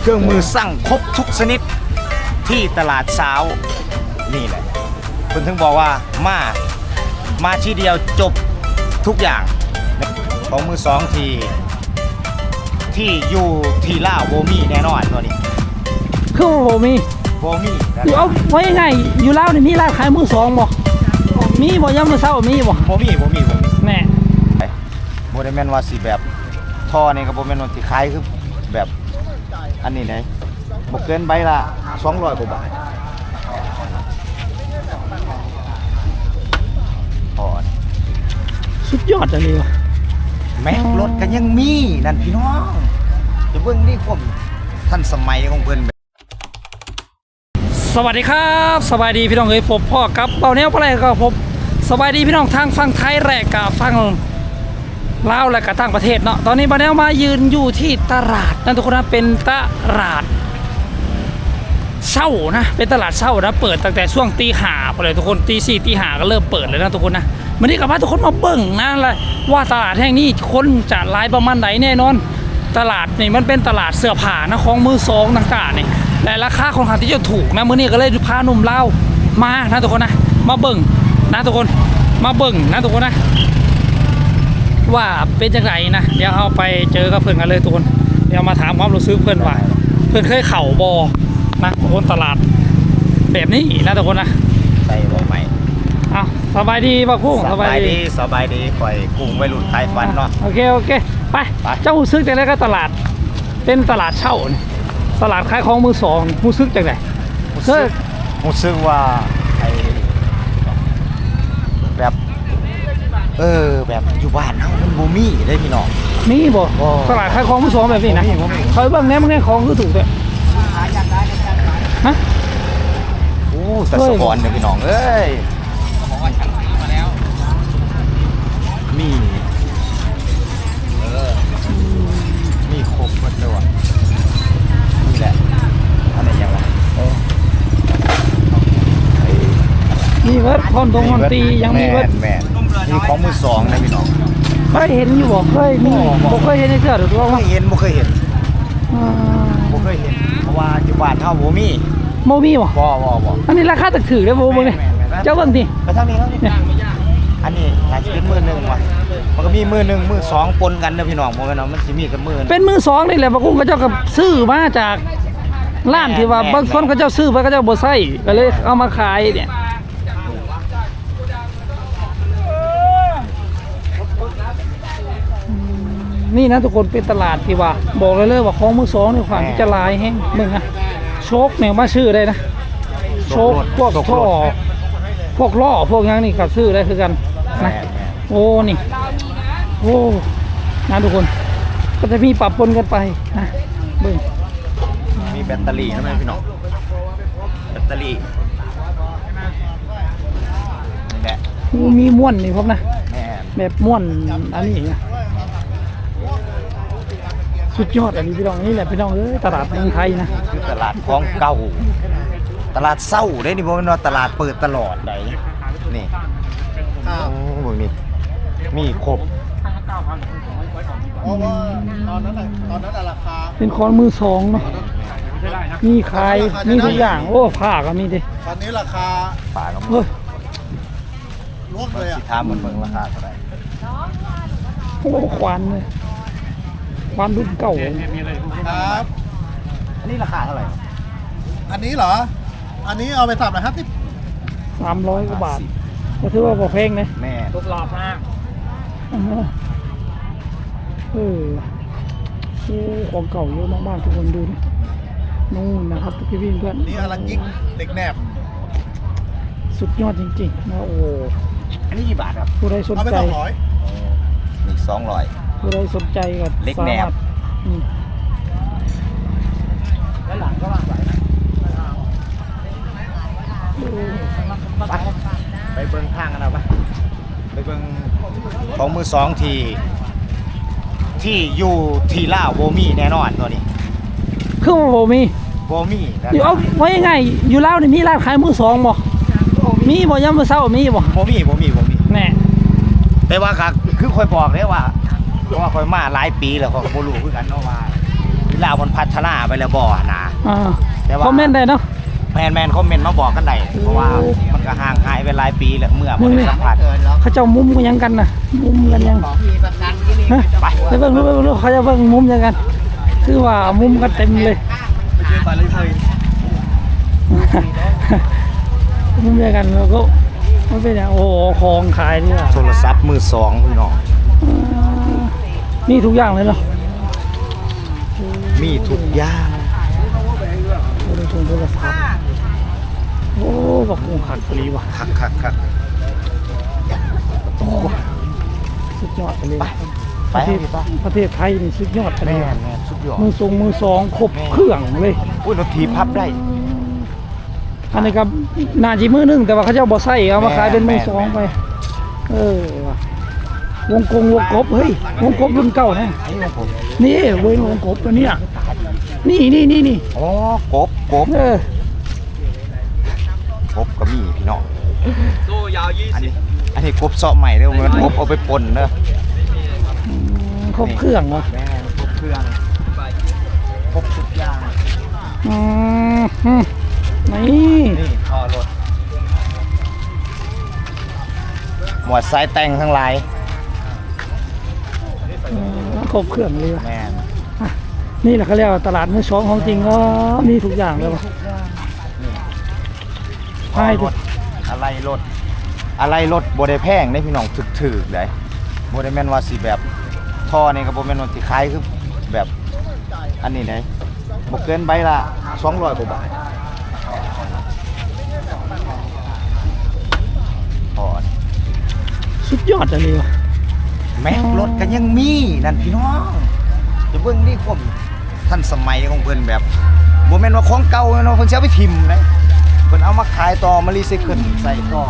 เครื่องมือสั่งครบทุกชนิดที่ตลาดเช้านี่แหละคุณถึงบอกว่ามามาที่เดียวจบทุกอย่างของมือสองทีที่อยู่ที่ล่าวโบมีแน่นอนตัวนี้คือว่าผมมีโบมีอยู่เอาไว้ยังไงอยู่ลาวนี่มีร้านขายมือสองบ่มีบ่ยามมื้อเช้ามีบ่โบมีโบมีโบมีแน่โบได้แม่นว่าสิแบบท่อนี่ก็โบแม่นว่าสิขายคือแบบ อันนี้ไหนบ่เกินใบละ200กว่าบาทท่อนี่สุดยอดอันนี้ว่ะแม็กรถก็ยังมีนั่นพี่น้องจะเบิ่งนี่ผมท่านสมัยของเพิ่นแบบสวัสดีครับสบายดีพี่น้องเอ้ยผมพ่อกับเบาแนวปลาไหลก็ผมสบายดีพี่น้องทางฝั่งไทยแรกกับฝั่ง ลาวและกับต่งประเทศเนาะตอนนี้บาแนวมายืนอยู่ที่ตลาดนั่นทุกคนนะเป็นตลาดเช่านะเป็นตลาดเช่านะเปิดตั้งแต่ช่วงตีห้าไปเลยทุกคนตีสี่ตีห้าก็เริ่มเปิดเลยนะทุกคนนะวันนี้กับพาทุกคนมาเบิ่งนะเลยว่าตลาดแห่งนี้คนจะหลายประมาณไหนแน่นอน ตลาดนี่มันเป็นตลาดเสื้อผ้านะของมือสองต่างๆนี่และราคาค่อนข้างที่จะถูกนะมื้อนี้ก็เลยพาหนุ่มเล่ามานะทุกคนนะมาเบิ่งนะทุกคนมาเบิ่งนะทุกคนนะ ว่าเป็นจังไงนะเดี๋ยวเอาไปเจอกับเพื่อนกันเลยทุกคนเดี๋ยวมาถามความรู้สึกเพื่อนว่าเพื่อนเคยเข่าบอนะทุกคนตลาด แบบนี้นะทุกคนนะใส่บ่ใหม่เอาสบายดีป่ะพุ่งสบายดีสบายดีข่อยกุ้งไว้รุ่นไทยฟันเนาะโอเคโอเคไปไปเจ้าหูซึกจากไหนก็ตลาด เป็นตลาดเช่านี่ตลาดขายของมือสองหูซึกจากไหนรู้เฮ้สึยกรู้สึกว่าไอแบบ เออ แบบอยู่บ้านเฮามันบ่มีได้พี่น้องมีบ่โอ้ตลาดขายของมือสองแบบนี้นะบ่มีบ่มี เขาเบิ่งแน่มึงแน่ของคือถูกด้วยฮะ โอ้แต่เฮ้ยสะกอนเด้อพี่น้องเอ้ยมีเออมีครบหมดเลยว่ะนี่แหละอันไหนยังวะไอ้มีเวิร์ดคอนตรงคอนตียังมีเวิร์ดแม่นๆมี ของมือสองนะพี่น้องเคยเห็นอยู่บ่เคยมีบ่บ่บ่เคยเห็นในเสื้อหรือว่าบ่เคยเห็นบ่เคยเห็นอ่าบ่เคยเห็นเพราะว่าอยู่บ้านเฮาบ่มีโมมีบ่บ่บ่บ่อันนี้ราคาตึกถือเลยบ่เบิ่งนี่แม่นแม่นแม่นเจ้าเบิ่งดิไปทางนี้แล้วนี่อันนี้น่าจะเป็นมือหนึ่งว่ะมันก็มีมือหนึ่งมือสองปนกันนะพี่น้องบ่แม่นว่ามันสิมีแต่มือหนึ่งเป็นมือสองนี่แหละบางคนเขาเจ้าก็ซื้อมาจากร้านที่ว่าแม่นบางคนเขาเจ้าซื้อไปเขาเจ้าบ่ใส่ก็เลยเอามาขายเนี่ย นี่นะทุกคนเป็นตลาดที่ว่า บอกเลยเลยว่าของมือสองนี่ความที่จะหลายแฮงมึงนะโชคเนี่ยมาซื้อได้นะ โชคพวกท่อพวกล้อพวกหยังนี่ก็ซื้อได้คือกันแม่นะนแม่นโอ้นี่โอ้นะทุกคนก็จะมีปรับปนกันไปนะเบิ่งมีแบตเตอรี่นะแม่พี่น้องแบตเตอรี่นี่แหละโอ้มีม่วนนี่พบนะแม่นแบบม่วนอันนี้นะ สุดยอดอันนี้พี่น้องนี่แหละพี่น้องเอ้ยตลาดเมืองไทยนะคือตลาดของเก่า ตลาดเศร้าเด้นี่บ่แม่นว่าตลาดเปิดตลอดไดนี่โอ้เบิ่งนี่มีครบเพราะว่าตอนนั้นน่ะตอนนั้นน่ะราคาเป็นคอนมือสองเนาะมีขายมีทุกอย่างโอ้ผ้าก็มีดิตอนนี้ราคาป่าก็มีเฮ้ยล่วงเลยสิอะถามมันเบิ่งราคาเท่าไหร่โอ้ควันเลย ควันรุ่นเก่า ครับ อันนี้ราคาเท่าไหร่ อันนี้เหรอ อันนี้เอาไปสับนะครับที่สามร้อยกว่าบาท ก็ถือว่าพอแพงนะแม่รถหลอดมากเออโอ้ของเก่าเยอะมากๆทุกคนดูนะนู่นนะครับพี่พี่เพื่อนนี่อลังยิกเด็กแหนบ สุดยอดจริงๆนะโอ้อันนี้กี่บาทครับผู้ใดสนเอาไปใจสองร้อยนี่สองร้อย ผู้ใดสนใจก็เล็กแหนบ สามารถอืมแล้วหลังก็วางไว้นะไปไปเบิ้งข้างกันเอาปะไปเบิ้งของมือสองที ที่อยู่ที่ล่าวโบมีแน่นอนตัวนี้คือว่าผมมีโบมีนะอยู่เอาไว้ยังไงอยู่ลาวนี่มีร้านขายมือสองบ่มีบ่ยามมื้อเช้ามีบ่โบมีโบมีโบมีแน่แต่ว่าก็คือคอยบอกเลยว่า เพราะว่าคอยมาหลายปีแล้วเขาก็บ่รู้คือกันเนาะว่าลาวมันพัฒนาไปแล้วบ่นะอ่าแต่ว่าคอมเมนต์ได้เนาะ แมนแมนคอมเมนต์มาบอกกันได้เพราะว่ามันก็ห่างหายไปหลายปีแล้วเมื่อมึบ่งได้นี่สัมผัสเขาเจ้ามุมกันยังกันนะมุมกันยังมีประกันที่นี่ฮะไปไปเบิ่งดูเบิ่งดูเขาจะเบิ่งมุมยังกัน คือว่ามุมกันเต็มเลยไปเจอปลาเลยไทยมุมยังกันแล้วก็มันเป็นอย่างโอ้โหของขายนี่ว่ะ โทรศัพท์มือสองพี่น้อง มีทุกอย่างเลยเนาะมีทุกอย่างโทรศัพท์โทรศัพท์โอ้บอกกูขัดปรีว่ะคักคักคักสุดยอดไปเลยไปประเทศพี่ป้าประเทศไทยนี่สุดยอดไปเลแม่ยนแม่นสุดยอดมือทรงมือสองครบเครื่องเลย อุ้ยรถทีพับได้ อันนี้ก็น่าจีมือหนึงแต่ว่าเขาเจ้าบ่ใส่เอามาขายเป็นมือสองแม่นไป เออว่ะ วงกงวงกบเฮ้ยวงกบรุ่นเก่านะนี่ของผมนี่เว้ยวงกบตัวเนี้ยนี่นี่นี่นี่อ๋อกบกบเออกบก็มีพี่น้องโซ่ยาวยี่อันนี้อันนี้กบเสาะใหม่เด้อมันกบเอาไปปนเด้ออืมครบเครื่องว่ะแม่นครบเครื่องครบทุกอย่างอืมอืมนี่นี่ท่อรถหมวดสายแต่งทั้งหลายเออ ครบเครื่องเลยว่ะแม่นนี่แหละเขาเรียกว่าตลาดมือสองของจริงก็มีทุกอย่างเลยว่ะใช่ท่อรถอะไรรถอะไรรถบ่ได้แพงได้พี่น้องถึกๆได้บ่ได้แม่นว่าสิแบบท่อนี่ก็บ่แม่นว่าสิขายคือแบบอันนี้ได้บ่เกินใบละ200กว่าบาทท่อนี่สุดยอดเลยว่ะ แม็กรถก็ยังมีนั่นพี่น้องจะเบิ่งนี่ผมท่านสมัยของเพิ่นแบบบ่แม่นว่าของเก่าเนาะเพิ่นสิเอาไปทิ่มนะเพิ่นเอามาขายต่อมารีไซเคิลใส่ต่อ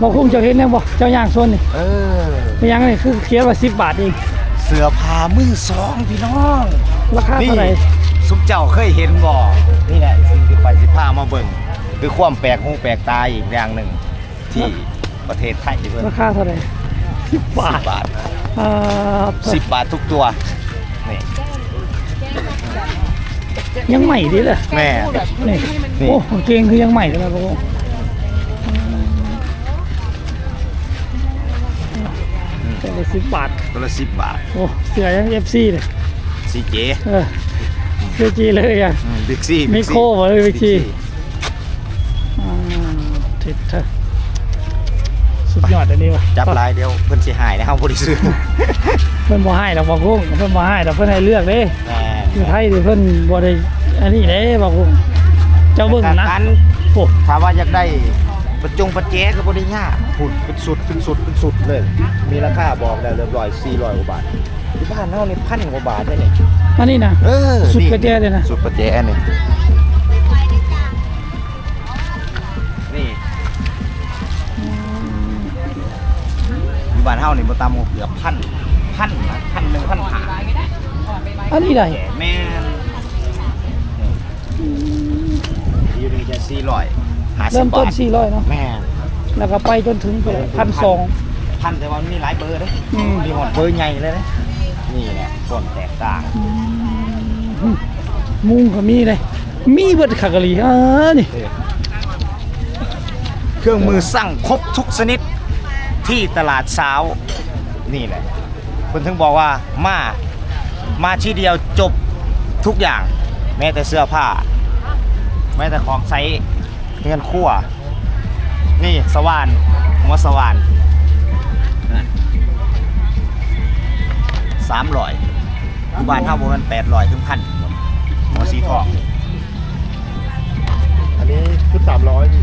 บอกคุ้มเจ้าเห็นยังบ่เจ้าย่างโซนนี่เออไม่ยังนี่คือเขียนว่าสิบบาทเองเสื้อผ้ามือสองพี่น้อง ราคาเท่าไหร่สุมเจ้าเคยเห็นบ่นี่แหละสิ่งที่ไปสิพามาเบิ่งคือความแปลกหูแปลกตาอีกอย่างหนึ่งที่ประเทศไทยเพิ่นราคาเท่าไหร่ สิบบาท10บาทอ่า10บาททุกตัวนี่ยังใหม่ดีเลยแม่นี่นี่โอ้กางเกงคือยังใหม่เลยนะพวกแต่ละสิบบาทตัวละ10บาทโอ้เสือยังเอฟซีเลยซีเจเออเสื้อจีเลยอะบิ๊กซีมิโคบ่เลย Big C อ่าเถิดเถอะสุด ยอดอันนี้ว่ะจับลายเดียวเพิ่นสิหายนะครับบ่ได้ซื้อเพิ่นบ่ให้ดอกบอกกุ้งเพิ่นบ่ให้ดอกเพิ่นให้เลือกเด้แม่อยู่ไทยนี่เพิ่นบ่ได้อันนี้เด้บอกกุ้งเจ้าเบิ่งนะการโอ้ถามว่าอยากได้ประจงประแจก็บ่ได้ยากพุ่นเป็นสุดเป็นสุดเป็นสุดเลย มีราคาบอกแล้วเรียบร้อย400กว่าบาทที่บ้านเฮานี่พันกว่าบาทได้นี่อันนี้นะเออสุดประแจเลยนะสุดประแจนี่นี่ บ้านเฮานี่บ่ต่ำกว่าเกือบพันพันนะพันหนึ่งพันห้าอันนี้ได้แก่แม่นนี่อยู่นี่จะสี่ร้อยหาสิเริ่บมบาต้นท400เนาะแม่นแล้วก็ไปจนถึงพันสองพันแต่ว่ามันมีหลายเบอร์เด้อืมมีหอดเบอร์ใหญ่เลยนะนี่แหละส่วนแตกต่างมุงก็มีเลยมีเบิดขากะหลีอ่านี่ เครื่องมือสั่งครบทุกชนิด ที่ตลาดเช้านี่แหละคุณถึงบอกว่ามามาที่เดียวจบทุกอย่าง แม้แต่เสื้อผ้า แม้แต่ของใช้เงินขั้วนี่สว่านหัวสว่านสามร้อยอยู่บ้านเท่าประมาณแปดร้อยถึงพันหัวสีทอง อันนี้ชุดสามร้อยอ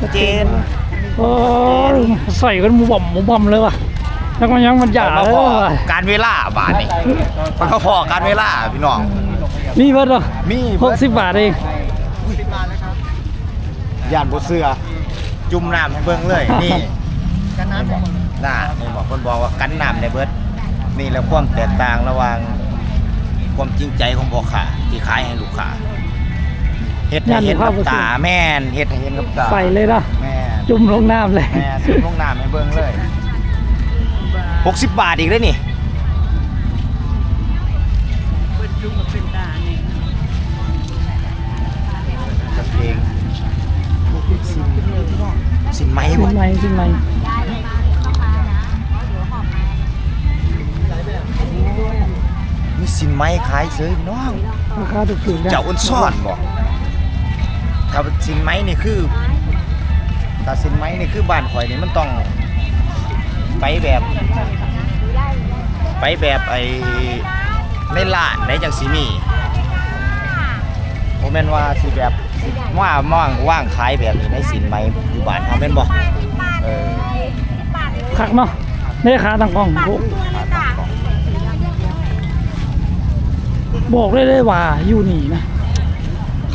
ชัดเจนโอ้ยใส่กันหมูบ่อมหมูบ่อมเลยว่ะแล้วมันยังมันหยามาเลยพอว่ะการเวลาบาทนี่มันก็พอการเวลาพี่น้อง มีเบิดเหรอมีหกสิบบาทเองย่านบเสือจุ่มน้ำให้เบิ่งเลยนี่กันน้ำน่านี่บอกคนบอกว่ากันน้ำในเบิดนี่แหล้วความแตกต่างระหว่างความจริงใจของพ่อค้าที่ขายให้ลูกค้า เฮ็ดให้เห็นกับตาแม่นเฮ็ดให้เห็นกับตาใส่เลยนะแม่นจุ่มลงน้ำเลย แม่ซื้อลงน้ำให้เบิ่งเลย60 บาทอีกเลยนี่เปิดจุ่มเป็นตาเนี่ยกางเกงสินสินไหมสิบ่นไหมสินไหมมีสินไหมขายเสยพี่น้องราคาถูกๆนะเจ้าอ้นซ่อนบ่ ถ้าสินไหมนี่คือถ้าสินไหมนี่คือบ้านข่อยนี่มันต้องไปแบบ ไปแบบไอ้ในร้านในจังสิมีผมแม่นว่าสิแบบสิว่าว่างว่างขายแบบนี้ในสินไหมอยู่บ้านเฮาแม่นบ่เออคักเนาะนี่ขาต่างกล้องโอ้บอกได้เลยว่าอยู่นี่นะ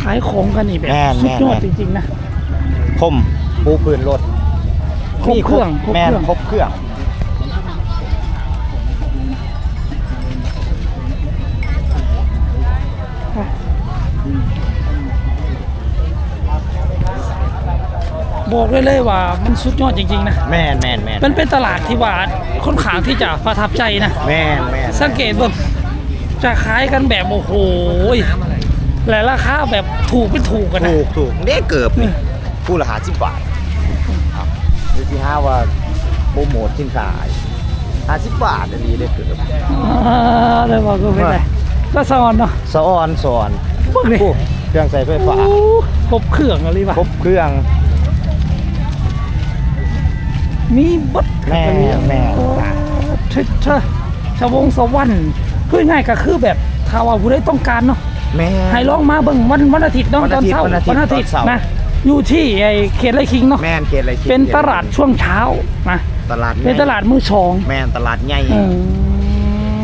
ขายของกันนี่แบบแม่นสุดแม่นยอดแม่น จริงๆนะผมปูพื้นรถครบเครื่องครบแม่เคนรื่อง ครบเครื่อง บอกได้เลยว่ามันสุดยอดจริงๆนะ แม่นแม่นแม่นมันเป็นตลาดที่ว่าค่อนข้างที่จะประทับใจนะ แม่นแม่นสังเกตเบิ่งจะขายกันแบบโอ้โห และราคาแบบถูกเป็นถูกกันนะถูกถูกเด้เกือบนี่คู่ละหาสิบบาทครับดูที่ห้าว่าโปรโมทสินค้าหาสิบบาทอันนี้ได้เกือบอ่าได้บอกก็ไม่ได้ก็สอนเนาะสะออนสอนเบิ่งดิโอ้เครื่องใส่ไฟฟ้าโอ้ครบเครื่องอะไรวะครบเครื่อง มีบดแม่แม่ชะชะชะวงสวรรค์คือง่ายก็คือแบบถ้าว่าผู้ใดต้องการเนาะ แม่ให้ลองมาเบิ่งวันวันอาทิตย์เนาะวันตออานทิตย์เช้าวันอาทิตย์วันอาทิตย์ตอนเช้าน นะอยู่ที่ไอ้เขตไรคิงเนาะแม่นเขตอะไรคิดเป็นตลาดช่วงเช้านะตลาดเป็นตลาดมือสองแม่นตลาดใหญ่เออ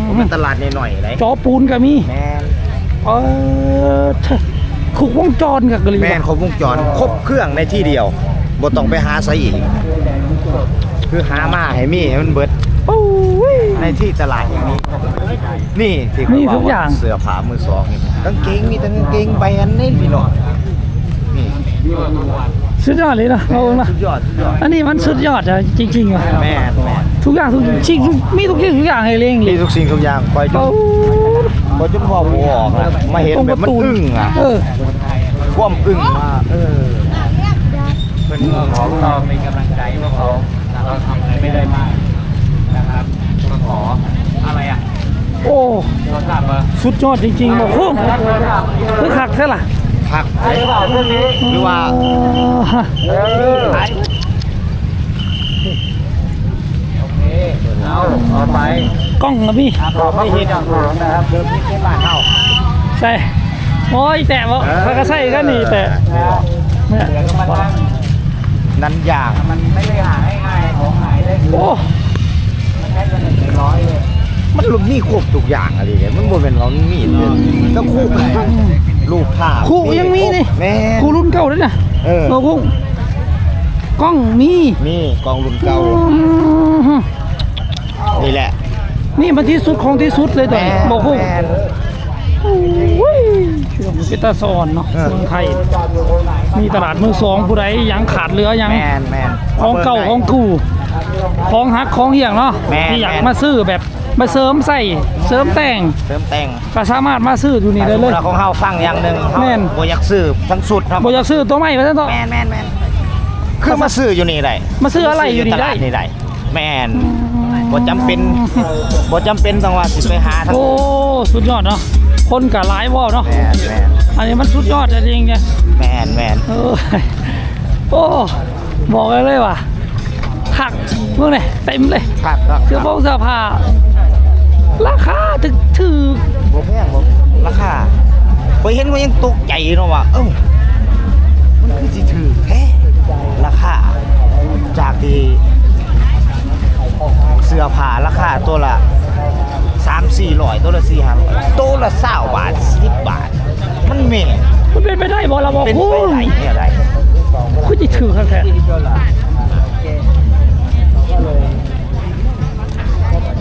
ผมเป็นตลาดหน่อยๆเลยจอปูนก็มีแม่นเออเถอะคุกวงจรกับกะลีแม่นครบวงจรครบเครื่องในที่เดียวบ่ต้องไปหาไสอีก คือหามาให้มีให้มันเบิดปุ้ยในที่ตลาดอย่างนี้ นี่ที่มีเขาทุกอย่าง เสื้อผ้ามือสองนี่กางเกงมีแต่กางเกงแบรนด์นี่พี่น้องนี่สุดยอดเลยนะเอาละสุดยอดสุดยอดอันนี้มันสุดยอดอะจริงๆว่ะแม่นแม่นทุกอย่างทุกสิ่งทุกมีทุกสิ่งทุกอย่างให้เล่งเลมียทุกสิ่งทุกอย่างคอยจโอ้นคอยจนพ่อบัวออกนะมาเห็นแบบมันอึ้งอะเออ ความอึ้งมาเออเป็นของเราเป็นกำลังใจพวกเขาเราทำอะไรไม่ได้มากนะครับก็ขออะไรอะ โอ้โทรศัพท์เบอร์สุดยอดจริงๆบอกคุ้มคือคักใช่ล่ะผักหรือว่าอ่าเอาเอาไปกล้องนะพี่ขอบไม่เห็นอย่างหลวงนะครับเดิมที่แค่บ้านเฮาใช่โอ้ยแต่ว่ามันก็ใช่ก็นี่แต่เนี่ยนั้นอย่างมันไม่ได้หาง่ายๆของหายได้โอ้มันแค่จะหนึ่งในร้อยเลย มันรวมมีครบทุกอย่างอะไรเนี่ยมันบ่เป็นว่ามันมีเลยก็คู่รูปภาพคู่ยังมีนี่แม่คู่รุ่นเก่าด้วยนะเออโอ้คุ้งกล้องมีนี่กองรุ่นเก่าอืมนี่แหละ นี่มันที่สุดของที่สุดเลยตัวนี้บอกคุ้งแม่นโอ้ยช่วงพิตาซอนเนาะเออเมืองไทย มีตลาดมือสองผู้ใดยังขาดเหลือยังแม่นแม่นของเก่าของกูของฮักของเหี่ยงเนาะแม่นที่อยากแม่นมาซื้อแบบ มาเสริมใส่เสริมแต่งเติมแต่งก็สามารถมาซื้ออยู่นี่ได้เลยแต่ของเฮาฟังอย่างหนึงเฮาแม่น บ่อยากซื้อทั้งสุดครับบ่อยากซื้อตัวใหม่ไปซะต่อ แม่นแม่นแม่นคือมาซื้ออยู่นี่ได้มาซื้ออะไรอยู่นี่ตได้ลาดนี่ได้แม่นบ่จำเป็นบ่จำเป็นต้องว่าสิไปหาทั้งโอ้สุดยอดเนาะคนกับหลายว่าวเนาะแม่นแม่นอันนี้มันสุดยอดจริงๆเนี่ยแม่นแม่นเออโอ้บอกเลยเลยว่ะหักเมื่อไหร่เต็มเลย ครับครับเสื้อผงเสื้อผ้า ราคาถึกถือบ่แพงบ่ราคาไปเห็นว่ายังตกใจเนาะว่าเอ้ามันคือสิถือแท้ราคาจากที่เสื้อผ้าราคาตัวละ3 400ตัวละ4 500ตัวละ20บาท10บาท มันแม่นมันเป็นไปได้บอเราบอกเป็นโอ้ไปยได้เนี่ยได้คุณจะถือครับแท้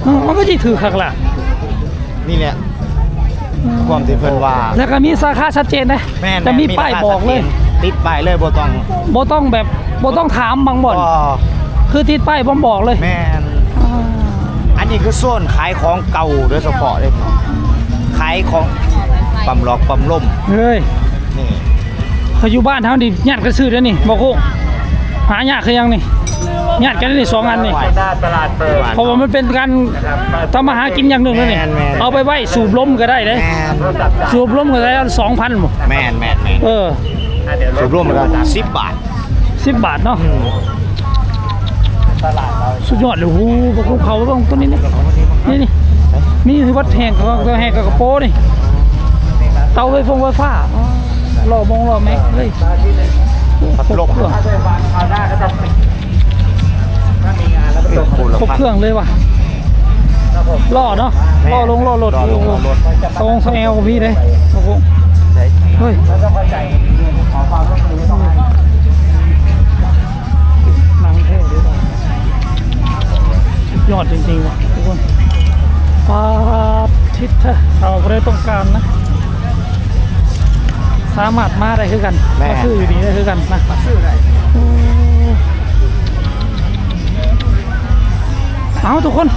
เออมันก็จะถือคักล่ะ นี่แหละความที่เพิ่นว่า แล้วก็มีสาขาชัดเจนนะแม่นจะมีป้ายบอกเลย ติดป้ายเลยบ่ต้องบ่ต้องแบบบ่ต้องถามบางบ่อนก็คือติดป้ายบ่บอกเลย แม่นอันนี้คือโซนขายของเก่าโดยเฉพาะเลยพี่น้องขายของปั๊มหลอกปั๊มล่มเฮ้ยนี่เขาอยู่บ้านเฮาดิญาติกันซื้อแล้วนี่บ่โคกหายากคือยังนี่ ญาติกันนี่สองอันนี่ตลาดเปิดเพราะว่ามันเป็นการทำมาหากินอย่างหนึ่งแล้วนี่แม่นแม่นเอาไปไว้สูบลมก็ได้เด้แม่นสูบลมก็ได้สองพันบ่แม่นแม่นแม่นเออสูบร่วมกันสิบบาทสิบบาทเนาะสุดยอดเลยโอ้โหพวกภูเขาตรงต้นนี้นี่นี่นี่มีที่วัดแห่งเขาก็แห่งกับกระโปนี่เตาไฟฟงไฟฟ้าอ๋อหล่อมงหล่อแม็กเฮ้ยพัดลมครบเครื่อง ครบเครื่องเลยว่ะล่อเนาะล่อลงล่อรถล่อลงล่อรถทรงแอลพี่เลยโอ้โหเฮ้ยหนังเท่ดีว่ะสุดยอดจริงๆว่ะทุกคนปาทิศเถอะเราก็ได้ต้องการนะ สามารถมาได้คือกันแม่มาซื้ออยู่ดีได้คือกันนะซื้อได้ เอาทุกคน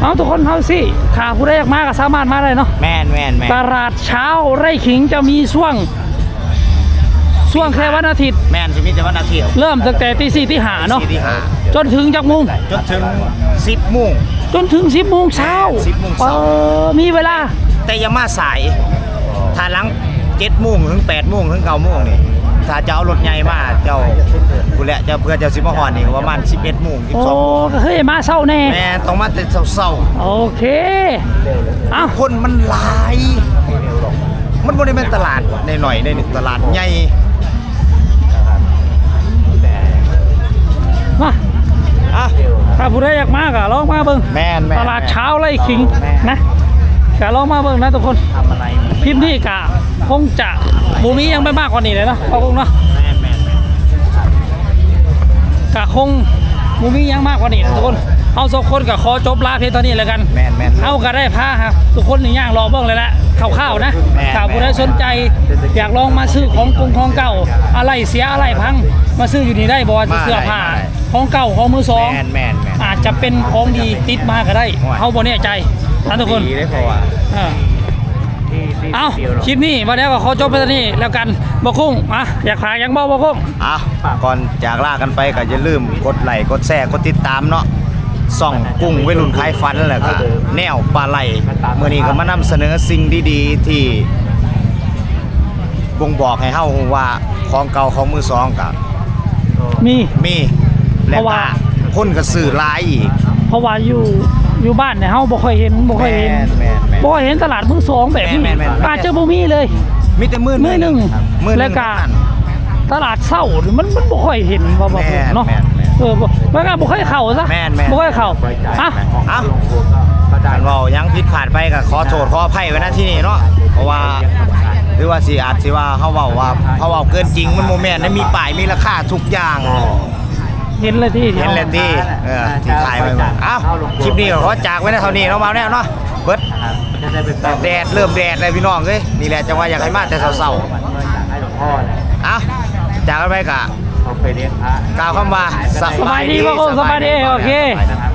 เอาทุกคนเอาสิขาผู้ใดอยากมาก็สามารถมาได้เนาะ แม่นแม่นแม่นตลาดเช้าไร่ขิงจะมีช่วง ช่วงแค่วันอาทิตย์ แม่นสิมีแต่วันอาทิตย์เริ่มตั้งแต่ตีสี่ที่หาเนาะ สี่ที่ห้าจนถึงจักโมุงจนถึงสิบโมง จนถึงสิบโมงเช้า10โมงเอเช้า อมีเวลา แต่อย่ามาสายถ้าหลังเจ็ดโมงถึงแปดโมงถึงเก้าโมงนี่ ถ้าจะเอารถใหญ่มาเจ้ากูแหละเจ้าเพื่อเจ้าสิมาฮอดนี่ประมาณ11โมงโอ้12โมงก็เคยมาเศร้าแน่แม่ต้องมาแต่เช้าโอเคเอาๆคนมันหลาย มันบ่ได้เป็นตลาดในหน่อยๆในหนึ่งตลาดใหญ่มาอะถ้าผู้ใดอยากมาก็ลองมาเบิ่งแม่นแม่นตลาดเช้าไร่ขิงแม่นะก็ลองมาเบิ่งนะทุกคนทำอะไรคลิปนี้กะ คงจะบูมียังไม่มากกว่านี้เลยนะเอาคงเนาะแม่นแม่นแม่นกะคงบูมียังมากกว่านี้นะทุกคนเอาสองคนกับขอจบลาเพียงเท่านี้แล้วกันแม่นแม่นเอาก็ได้ผ้าครับทุกคนนี่ย่างรอเบิ่งเลยแหละคร่าวๆนะแม่นถ้าผู้ใดสนใจอยากลองมาซื้อของกรุงของเก่า อะไรเสียอะไรพัง มาซื้ออยู่นี่ได้บ่ว่าจะเสื้อผ้าของเก่าของมือสองแม่นแม่นแม่นอาจจะเป็นของดีติดมาก็ได้โอ้ยเขาบ่แน่ใจนะทุกคนดีเลยเพราะว่า เออเอาคลิปนี้มาแล้วก็ขอจบไปตอนนี้แล้วกันบอคุ้งอะอยากขายยังบ่บอคุ้งอะก่อนจากลากันไปก็อย่าลืมกดไลค์กดแชร์กดติดตามเนาะส่องกุ้งไว้รุ่นคลายฟันแหละก็แนวปลาไหลเมื่อนี้ก็มานำเสนอสิ่งดีๆ ที่บ่งบอกให้เฮาว่าของเก่าของมือสองก็มีมีและเพราะก็ว่าคนก็ซื้อหลายอีกเพราะว่าอยู่ อยู่บ้านเนี่ยเฮาบ่ค่อยเห็นบ่ค่อยเห็นแม่นแม่นแม่น บ่ค่อยเห็นตลาดมือสองแบบนี้แม่นแม่นแม่น อาจจะบ่มีเลย มีแต่มือมือหนึงมือหนึแล้วงก็ตลาดเช้านี่มันมันบ่ค่อยเห็นว่าบ่แม่นเนาะแม่นแม่นเออบ่แล้วก็บ่ค่อยเข้าซะแม่นแม่น บ่ค่อยเข้าอะเอ้าการเว้ายังผิดพลาดไปก็ขอโทษขออภัยไว้ณที่นี่เนาะเพราะว่าหรือว่าสิอาจสิว่าเฮาเว้าว่าเฮาเว้าเกินจริงมันบ่แม่นนะมีป้ายมีราคาทุกอย่าง เห็นเลยที่เห็นแล้วที่เออที่ถ่ายไว้หมดเอ้าคลิปนี้ก็ขอจากไว้ในเท่านี้เนาะมาแน่เนาะเบิดแดดเริ่มแดดเลยพี่น้องเอ้ยนี่แหละจังว่าอยากให้มาแต่เช้าๆเอ้าจากกันไปกะเขาเคยเลี้ยงพระกล่าวคำว่าสบายดีบ่คุ้งสบายดีโอเคไปนะครับ